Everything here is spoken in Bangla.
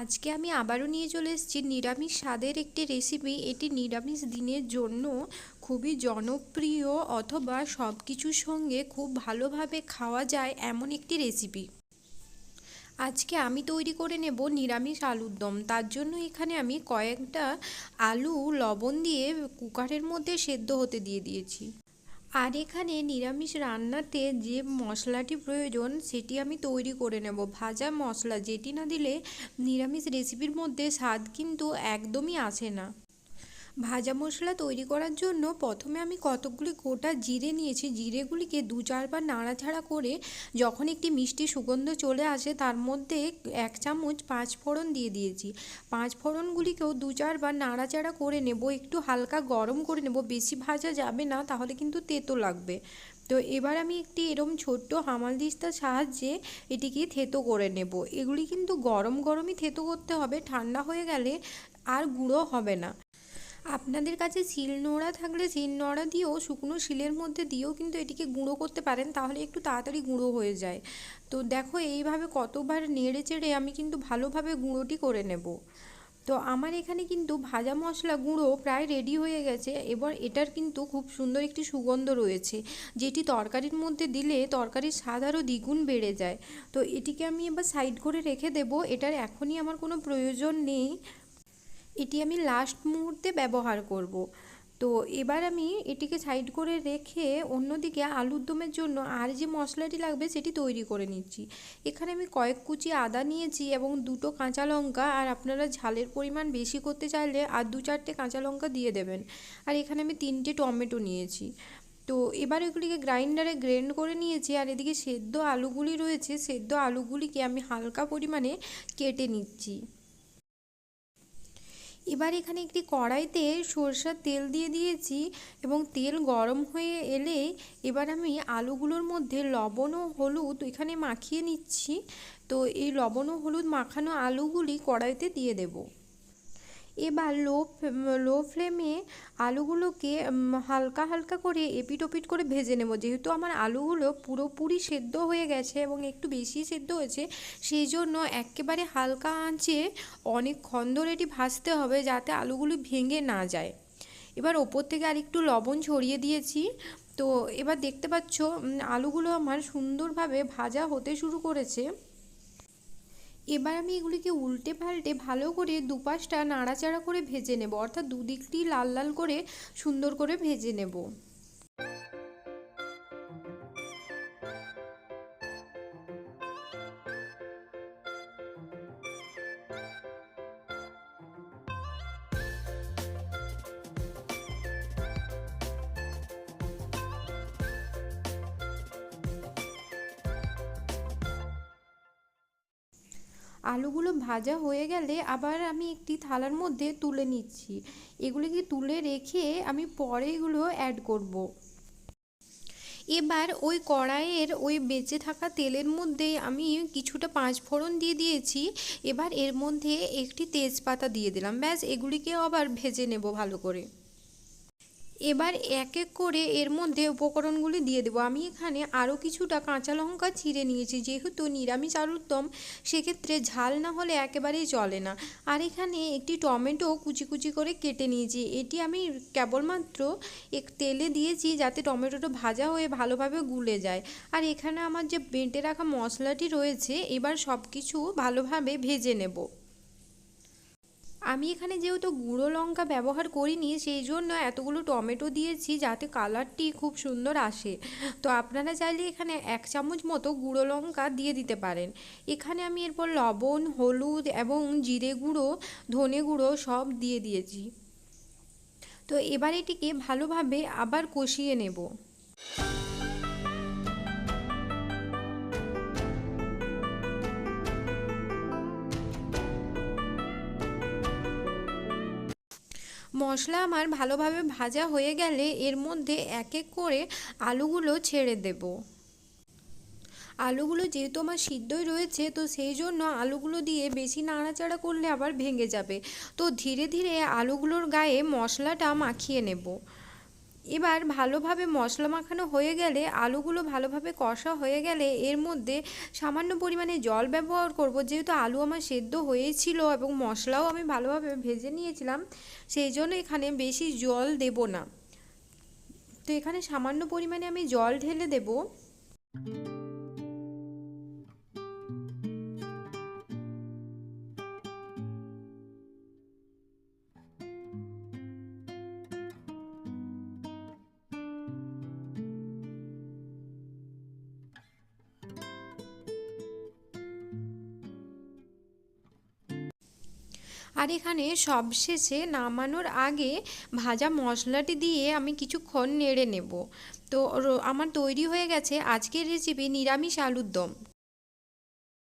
আজকে আমি আবারও নিয়ে চলে এসেছি নিরামিষ স্বাদের একটি রেসিপি এটি নিরামিষ দিনের জন্য খুবই জনপ্রিয় অথবা সব কিছুর সঙ্গে খুব ভালোভাবে খাওয়া যায় এমন একটি রেসিপি আজকে আমি তৈরি করে নেব নিরামিষ আলুর দম। তার জন্য এখানে আমি কয়েকটা আলু, লবণ দিয়ে কুকারের মধ্যে সেদ্ধ হতে দিয়ে দিয়েছি। আর এখানে নিরামিষ রান্নাতে যে মশলাটি প্রয়োজন, সেটি আমি তৈরি করে নেব। ভাজা মশলা যেটি না দিলে নিরামিষ রেসিপির মধ্যে স্বাদ কিন্তু একদমই আসে না। ভাজা মশলা তৈরি করার জন্য প্রথমে আমি কতকগুলি গোটা জিরে নিয়েছি। জিরেগুলিকে দু চারবার নাড়াচাড়া করে যখন একটি মিষ্টি সুগন্ধ চলে আসে তার মধ্যে এক চামচ পাঁচ ফোড়ন দিয়ে দিয়েছি। পাঁচ ফোড়নগুলিকেও দু চারবার নাড়াচাড়া করে নেব, একটু হালকা গরম করে নেব। বেশি ভাজা যাবে না, তাহলে কিন্তু তেতো লাগবে। তো এবার আমি একটি এরম ছোট্ট হামাল দিস্তার সাহায্যে এটিকে থেতো করে নেব। এগুলি কিন্তু গরম গরমই থেতো করতে হবে, ঠান্ডা হয়ে গেলে আর গুঁড়ো হবে না। আপনাদের কাছে শিল নোড়া থাকলে শিল নোড়া দিয়েও শুকনো শিলের মধ্যে দিয়েও কিন্তু এটিকে গুঁড়ো করতে পারেন, তাহলে একটু তাড়াতাড়ি গুঁড়ো হয়ে যায়। তো দেখো এইভাবে কতবার নেড়ে চেড়ে আমি কিন্তু ভালোভাবে গুঁড়োটি করে নেব। তো আমার এখানে কিন্তু ভাজা মশলা গুঁড়ো প্রায় রেডি হয়ে গেছে। এবার এটার কিন্তু খুব সুন্দর একটি সুগন্ধ রয়েছে, যেটি তরকারির মধ্যে দিলে তরকারির স্বাদ আরও দ্বিগুণ বেড়ে যায়। তো এটিকে আমি এবার সাইড করে রেখে দেব। এটার এখনই আমার কোনো প্রয়োজন নেই। এটি আমি লাস্ট মুহূর্তে ব্যবহার করব। তো এবার আমি এটিকে সাইড করে রেখে অন্যদিকে আলুর দমের জন্য আর যে মশলাটি লাগবে সেটি তৈরি করে নিচ্ছি। এখানে আমি কয়েক কুচি আদা নিয়েছি এবং দুটো কাঁচা লঙ্কা আর আপনারা ঝালের পরিমাণ বেশি করতে চাইলে আর দু চারটে কাঁচা লঙ্কা দিয়ে দেবেন। আর এখানে আমি তিনটে টমেটো নিয়েছি। তো এবার এগুলিকে গ্রাইন্ডারে গ্রেন্ড করে নিয়েছি আর এদিকে সেদ্ধ আলুগুলি রয়েছে, সেদ্ধ আলুগুলিকে আমি হালকা পরিমাণে কেটে নিচ্ছি। এবার এখানে একটি কড়াইতে সরষের তেল দিয়ে দিয়েছি এবং তেল গরম হয়ে এলে এবার আমি আলুগুলোর মধ্যে লবণ ও হলুদ এখানে মাখিয়ে নিচ্ছি। তো এই লবণ ও হলুদ মাখানো আলুগুলি কড়াইতে দিয়ে দেবো। এবার লো লো ফ্লেমে আলুগুলোকে হালকা হালকা করে এপিট ওপিট করে ভেজে নেব। যেহেতু আমার আলুগুলো পুরোপুরি সেদ্ধ হয়ে গেছে এবং একটু বেশি সেদ্ধ হয়েছে, সেই জন্য একেবারে হালকা আঁচে অনেকক্ষণ ধরে এটি ভাজতে হবে যাতে আলুগুলো ভেঙে না যায়। এবার ওপর থেকে আর একটু লবণ ছড়িয়ে দিয়েছি। তো এবার দেখতে পাচ্ছ আলুগুলো আমার সুন্দরভাবে ভাজা হতে শুরু করেছে। এবার আমি এগুলিকে উল্টে পাল্টে ভালো করে দুপাশটা নাড়াচাড়া করে ভেজে নেব। অর্থাৎ দুদিকটি লাল লাল করে সুন্দর করে ভেজে নেব। আলুগুলো ভাজা হয়ে গেলে আবার আমি একটি থালার মধ্যে তুলে নিচ্ছি। এগুলিকে তুলে রেখে আমি পরে এগুলো অ্যাড করব। এবার ওই কড়াইয়ের ওই বেঁচে থাকা তেলের মধ্যে আমি কিছুটা পাঁচ ফোড়ন দিয়ে দিয়েছি। এবার এর মধ্যে একটি তেজপাতা দিয়ে দিলাম। ব্যাস এগুলিকেও আবার ভেজে নেব ভালো করে। এবার এক এক করে এর মধ্যে উপকরণগুলি দিয়ে দেবো। আমি এখানে আরও কিছুটা কাঁচা লঙ্কা ছিঁড়ে নিয়েছি, যেহেতু নিরামিষ আলুর সেক্ষেত্রে ঝাল না হলে একেবারেই চলে না। আর এখানে একটি টমেটো কুচি কুচি করে কেটে নিয়েছি। এটি আমি কেবলমাত্র এক তেলে দিয়েছি যাতে টমেটোটা ভাজা হয়ে ভালোভাবে গুলে যায়। আর এখানে আমার যে বেঁটে রাখা মশলাটি রয়েছে, এবার সব কিছু ভালোভাবে ভেজে নেব। আমি এখানে যেহেতু গুঁড়ো লঙ্কা ব্যবহার করিনি, সেই জন্য এতগুলো টমেটো দিয়েছি যাতে কালারটি খুব সুন্দর আসে। তো আপনারা চাইলে এখানে এক চামচ মতো গুঁড়ো লঙ্কা দিয়ে দিতে পারেন। এখানে আমি এরপর লবণ, হলুদ এবং জিরে গুঁড়ো, ধনে গুঁড়ো সব দিয়ে দিয়েছি। তো এবার এটিকে ভালোভাবে আবার কষিয়ে নেব। মশলা আমার ভালোভাবে ভাজা হয়ে গেলে এর মধ্যে এক এক করে আলুগুলো ছেড়ে দেব। আলুগুলো যেহেতু আমার সিদ্ধই রয়েছে, তো সেই জন্য আলুগুলো দিয়ে বেশি নাড়াচাড়া করলে আবার ভেঙে যাবে। তো ধীরে ধীরে আলুগুলোর গায়ে মশলাটা মাখিয়ে নেব। এবার ভালোভাবে মশলা মাখানো হয়ে গেলে আলুগুলো ভালোভাবে কষা হয়ে গেলে এর মধ্যে সামান্য পরিমাণে জল ব্যবহার করব। যেহেতু আলু আমার সেদ্ধ হয়েছিল এবং মশলাও আমি ভালোভাবে ভেজে নিয়েছিলাম, সেই জন্য এখানে বেশি জল দেব না। তো এখানে সামান্য পরিমাণে আমি জল ঢেলে দেবো। আর এখানে সবশেষে নামানোর আগে ভাজা মশলাটি দিয়ে আমি কিছুক্ষণ নেড়ে নেব। তো আমার তৈরি হয়ে গেছে আজকের রেসিপি নিরামিষ আলুর দম।